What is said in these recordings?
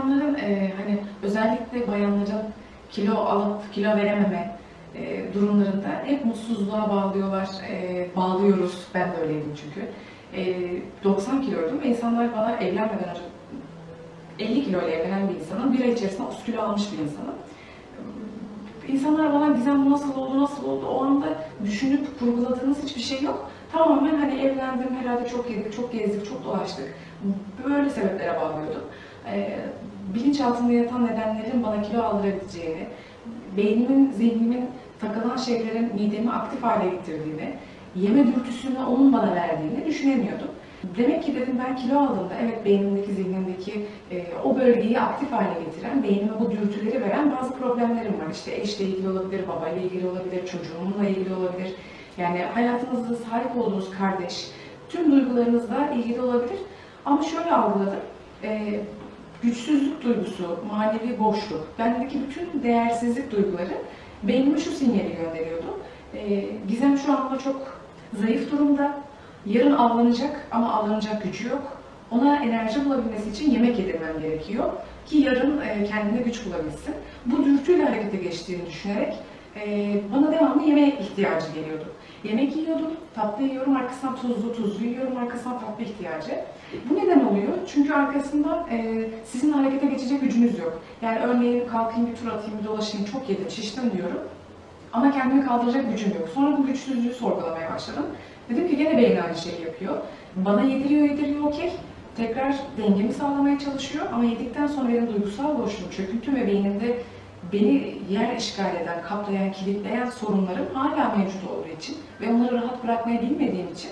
insanların e, hani özellikle bayanların kilo alıp kilo verememe e, durumlarında hep mutsuzluğa bağlıyorlar, e, bağlıyoruz. Ben de öyleydim çünkü. E, 90 kiloydum ve insanlar bana evlenmeden önce 50 kilo ile evlenen bir insanım, bir ay içerisinde 30 kilo almış bir insanım. İnsanlar bana Gizem bu nasıl oldu, nasıl oldu? O anda düşünüp kurguladığınız hiçbir şey yok. Tamamen hani evlendim, herhalde çok yedik, çok gezdik, çok dolaştık. Böyle sebeplere bağlıyordum. Ee, bilinçaltında yatan nedenlerin bana kilo aldırabileceğini, beynimin, zihnimin takılan şeylerin midemi aktif hale getirdiğini, yeme dürtüsünü onun bana verdiğini düşünemiyordum. Demek ki dedim ben kilo aldığımda evet beynimdeki, zihnimdeki e, o bölgeyi aktif hale getiren, beynime bu dürtüleri veren bazı problemlerim var. İşte eşle ilgili olabilir, babayla ilgili olabilir, çocuğumla ilgili olabilir. Yani hayatınızda sahip olduğunuz kardeş, tüm duygularınızla ilgili olabilir. Ama şöyle algıladım, e, güçsüzlük duygusu, manevi boşluk, bendeki bütün değersizlik duyguları beynime şu sinyali gönderiyordu. E, Gizem şu anda çok zayıf durumda, yarın avlanacak ama avlanacak gücü yok. Ona enerji bulabilmesi için yemek yedirmem gerekiyor ki yarın e, kendine güç bulabilsin. Bu dürtüyle harekete geçtiğini düşünerek e, bana devamlı yemeğe ihtiyacı geliyordu. Yemek yiyordum, tatlı yiyorum, arkasından tuzlu, tuzlu yiyorum, arkasından tatlı ihtiyacı. Bu neden oluyor? Çünkü arkasından e, sizin harekete geçecek gücünüz yok. Yani örneğin kalkayım bir tur atayım, bir dolaşayım, çok yedim, şiştim diyorum. Ama kendimi kaldıracak gücüm yok. Sonra bu güçsüzlüğü sorgulamaya başladım. Dedim ki gene beyin aynı şeyi yapıyor. Bana yediriyor, yediriyor okey. Tekrar dengemi sağlamaya çalışıyor ama yedikten sonra benim duygusal boşluğum, çöküntüm ve beynimde beni yer işgal eden, kaplayan, kilitleyen sorunlarım hala mevcut olduğu için ve onları rahat bırakmayı bilmediğim için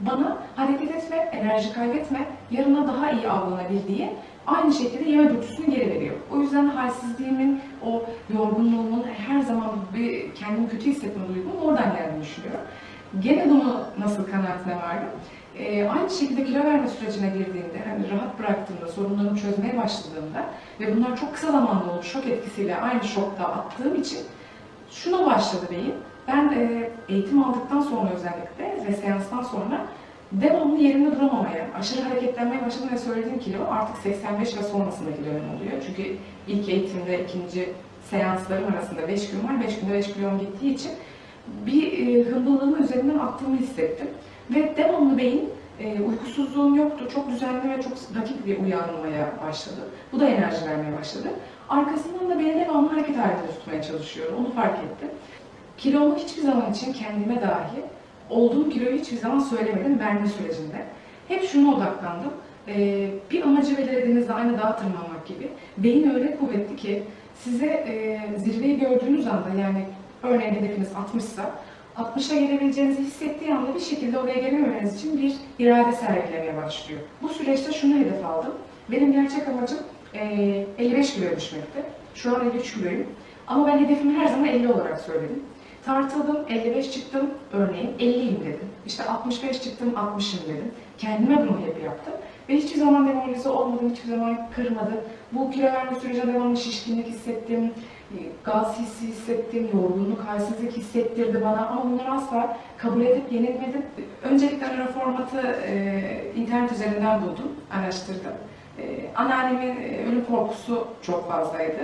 bana hareket etme, enerji kaybetme, yarına daha iyi avlanabil diye aynı şekilde yeme dürtüsünü geri veriyor. O yüzden halsizliğimin, o yorgunluğumun, her zaman bir kendimi kötü hissetme duygumun oradan geldiğini düşünüyorum. Gene bunu nasıl kanaatine vardım? Ee, aynı şekilde kilo verme sürecine girdiğimde, hani rahat bıraktığımda, sorunlarımı çözmeye başladığımda ve bunlar çok kısa zamanda oldu, şok etkisiyle aynı şokta attığım için şuna başladı beyin. Ben e, eğitim aldıktan sonra özellikle ve seanstan sonra devamlı yerimde duramamaya, aşırı hareketlenmeye başladım ve söylediğim kilo artık 85 ve sonrasındaki dönem oluyor. Çünkü ilk eğitimde ikinci seanslarım arasında 5 gün var, 5 günde 5 kilom gittiği için bir e, hımbıllığımı üzerinden attığımı hissettim. Ve devamlı beyin e, uykusuzluğum yoktu. Çok düzenli ve çok dakik bir uyanmaya başladı. Bu da enerji vermeye başladı. Arkasından da beni devamlı hareket halinde tutmaya çalışıyor. Onu fark ettim. Kilomu hiçbir zaman için kendime dahi olduğum kiloyu hiçbir zaman söylemedim verme sürecinde. Hep şuna odaklandım. Ee, bir amacı belirlediğinizde aynı dağa tırmanmak gibi. Beyin öyle kuvvetli ki size e, zirveyi gördüğünüz anda yani örneğin hedefiniz 60 ise 60'a gelebileceğinizi hissettiği anda bir şekilde oraya gelememeniz için bir irade sergilemeye başlıyor. Bu süreçte şunu hedef aldım. Benim gerçek amacım e, 55 kiloya düşmekti. Şu an 53 kiloyum. Ama ben hedefimi her zaman 50 olarak söyledim. Tartıldım, 55 çıktım örneğin 50'yim dedim. İşte 65 çıktım 60'ım dedim. Kendime bunu hep yaptım. Ve hiçbir zaman demoralize olmadım, hiçbir zaman kırmadı. Bu kilo verme sürecinde devamlı şişkinlik hissettim, gaz hissi hissettim, yorgunluk, halsizlik hissettirdi bana ama bunları asla kabul edip yenilmedim. Öncelikle nöroformatı e, internet üzerinden buldum, araştırdım. E, anneannemin e, ölüm korkusu çok fazlaydı.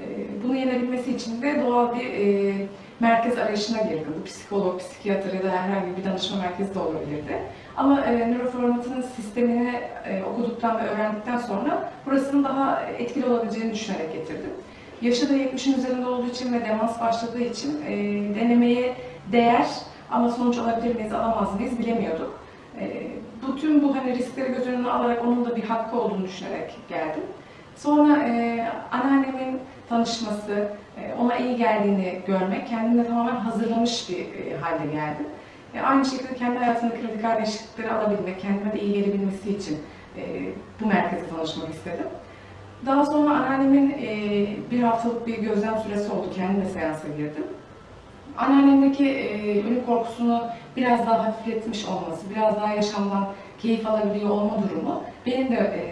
E, bunu yenebilmesi için de doğal bir e, merkez arayışına girdim. Bu psikolog, psikiyatr ya da herhangi bir danışma merkezi de olabilirdi. Ama e, nöroformatının sistemini e, okuduktan ve öğrendikten sonra burasının daha etkili olabileceğini düşünerek getirdim. Yaşı da 70'in üzerinde olduğu için ve demans başladığı için e, denemeye değer ama sonuç alabilir miyiz, alamaz mıyız bilemiyorduk. E, bütün bu hani riskleri göz önüne alarak onun da bir hakkı olduğunu düşünerek geldim. Sonra e, anneannemin tanışması, e, ona iyi geldiğini görmek, kendimde tamamen hazırlamış bir e, halde geldim. E, aynı şekilde kendi hayatımdaki radikal değişiklikleri alabilmek, kendime de iyi gelebilmesi için e, bu merkeze tanışmak istedim. Daha sonra anneannemin e, bir haftalık bir gözlem süresi oldu. Kendime seansa girdim. Anneannemdeki e, ölüm korkusunu biraz daha hafifletmiş olması, biraz daha yaşamdan keyif alabiliyor olma durumu benim de e,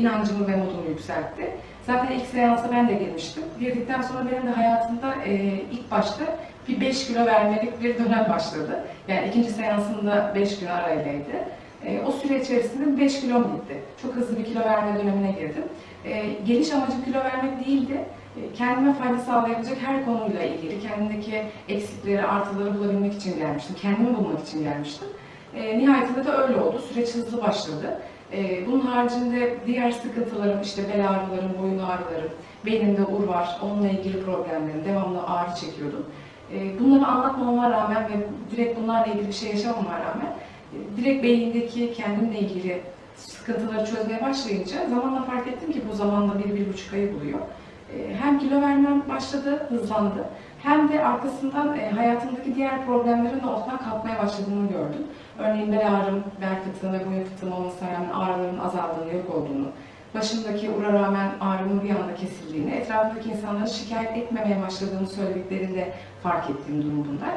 inancımı ve modumu yükseltti. Zaten ilk seansa ben de girmiştim. Girdikten sonra benim de hayatımda e, ilk başta bir 5 kilo vermelik bir dönem başladı. Yani ikinci seansında 5 gün araylaydı. E, o süre içerisinde 5 kilom gitti. Çok hızlı bir kilo verme dönemine girdim. E, geliş amacım kilo vermek değildi. E, kendime fayda sağlayabilecek her konuyla ilgili, kendimdeki eksikleri, artıları bulabilmek için gelmiştim. Kendimi bulmak için gelmiştim. E, nihayetinde de öyle oldu. Süreç hızlı başladı. E, bunun haricinde diğer sıkıntılarım, işte bel ağrılarım, boyun ağrılarım, beynimde ur var, onunla ilgili problemlerim, devamlı ağrı çekiyordum. E, bunları anlatmama rağmen ve direkt bunlarla ilgili bir şey yaşamama rağmen direkt beyindeki kendimle ilgili sıkıntıları çözmeye başlayınca zamanla fark ettim ki bu zamanla bir, bir buçuk ayı buluyor. E, Hem kilo vermem başladı, hızlandı. Hem de arkasından e, hayatımdaki diğer problemlerin de ortadan kalkmaya başladığını gördüm. Örneğin bel ağrım, bel fıtığım ve boyun fıtığım olmasına rağmen ağrıların azaldığını, yok olduğunu, başımdaki ura rağmen ağrımın bir anda kesildiğini, etrafımdaki insanların şikayet etmemeye başladığını söylediklerinde fark ettiğim durum bunlar.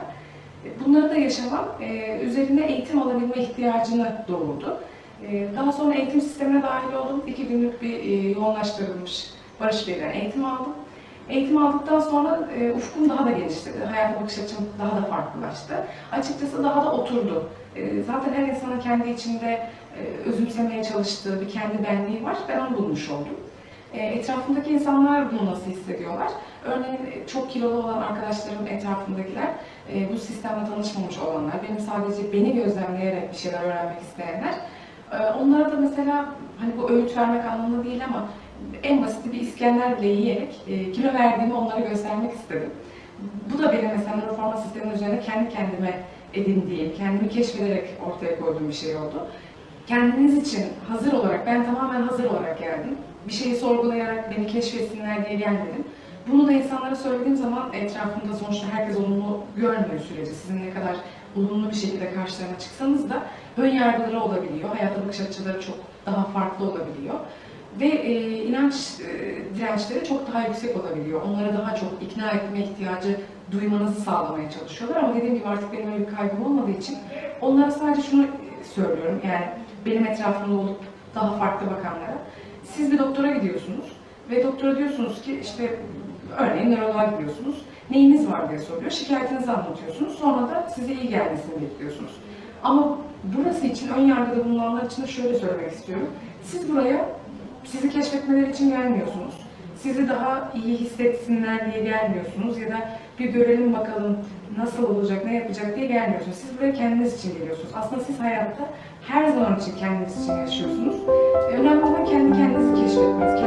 Bunları da yaşamam e, üzerine eğitim alabilme ihtiyacını doğurdu. E, Daha sonra eğitim sistemine dahil oldum. İki günlük bir e, yoğunlaştırılmış Barış Bey'den eğitim aldım. Eğitim aldıktan sonra e, ufkum daha da genişledi. Hayata bakış açım daha da farklılaştı. Açıkçası daha da oturdu. E, zaten her insanın kendi içinde e, özümsemeye çalıştığı bir kendi benliği var. Ben onu bulmuş oldum. E, etrafımdaki insanlar bunu nasıl hissediyorlar? Örneğin e, çok kilolu olan arkadaşlarım etrafımdakiler, e, bu sistemle tanışmamış olanlar, benim sadece beni gözlemleyerek bir şeyler öğrenmek isteyenler, e, onlara da mesela hani bu öğüt vermek anlamında değil ama en basit bir İskender bile yiyerek e, kilo verdiğimi onlara göstermek istedim. Bu da benim mesela nöroforma sistemin üzerine kendi kendime edindiğim, kendimi keşfederek ortaya koyduğum bir şey oldu. Kendiniz için hazır olarak, ben tamamen hazır olarak geldim. Bir şeyi sorgulayarak beni keşfetsinler diye gelmedim. Bunu da insanlara söylediğim zaman etrafımda sonuçta herkes olumlu görmüyor süreci. Sizin ne kadar olumlu bir şekilde karşılarına çıksanız da ön yargıları olabiliyor. Hayata bakış açıları çok daha farklı olabiliyor. Ve e, inanç e, dirençleri çok daha yüksek olabiliyor. Onları daha çok ikna etme ihtiyacı duymanızı sağlamaya çalışıyorlar. Ama dediğim gibi artık benim öyle bir kaygım olmadığı için onlara sadece şunu söylüyorum. Yani benim etrafımda olup daha farklı bakanlara. Siz bir doktora gidiyorsunuz ve doktora diyorsunuz ki işte örneğin nöroloğa gidiyorsunuz. Neyiniz var diye soruyor. Şikayetinizi anlatıyorsunuz. Sonra da size iyi gelmesini bekliyorsunuz. Ama burası için ön yargıda bulunanlar için de şöyle söylemek istiyorum. Siz buraya sizi keşfetmeleri için gelmiyorsunuz. Sizi daha iyi hissetsinler diye gelmiyorsunuz ya da bir görelim bakalım nasıl olacak, ne yapacak diye gelmiyorsunuz. Siz buraya kendiniz için geliyorsunuz. Aslında siz hayatta her zaman için kendiniz için yaşıyorsunuz. Önemli olan kendi kendinizi keşfetmeniz,